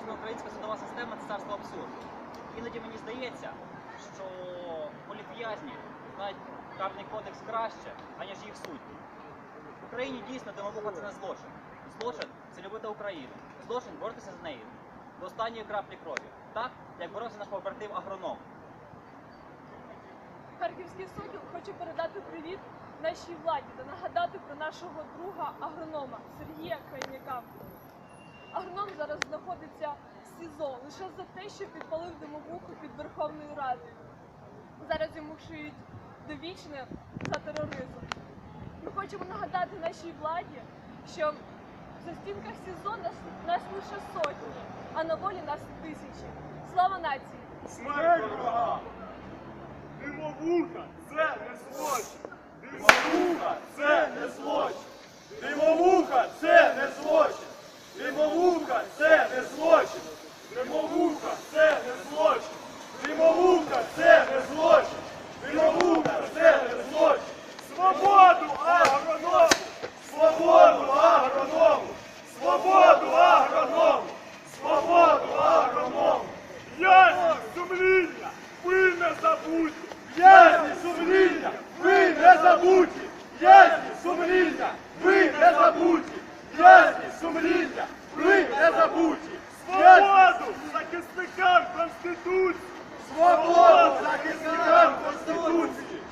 сучасна українська судова система це царство абсурду. Іноді мені здається, що політв'язні знають карний кодекс краще, аніж їх судді. В Україні дійсно демобуха це не злочин. Злочин це любити Україну. Злочин боротися з нею до останньої краплі крові. Так, як боровся наш побратим агроном. Харківський сокіл хоче передати привіт нашій владі та нагадати про нашого друга агронома Сергія Крайняка. Агроном зараз знаходиться в СІЗО лише за те, що підпалив димовуху під Верховною Радою. Зараз йому шиють довічне за тероризм. Ми хочемо нагадати нашій владі, що за стінках СІЗО нас, нас лише сотні, а на волі нас тисячі. Слава нації! Смерть ворога! Димовуха це не злочин! Димовуха це не злочин! Димовуха це не злочин! Димовуха це не злочин! Димовуха це не злочин! Димовуха це не злочин! Димовуха це не злочин! Свободу агроному! Свободу агроному! Свободу агроному! Свободу агроному! Ясність сумління! Ви не забудьте! Ясність сумління! Ви не забудьте! Ясність сумління! Ви не забудьте! захисникам Конституції! свободу захисникам Конституції!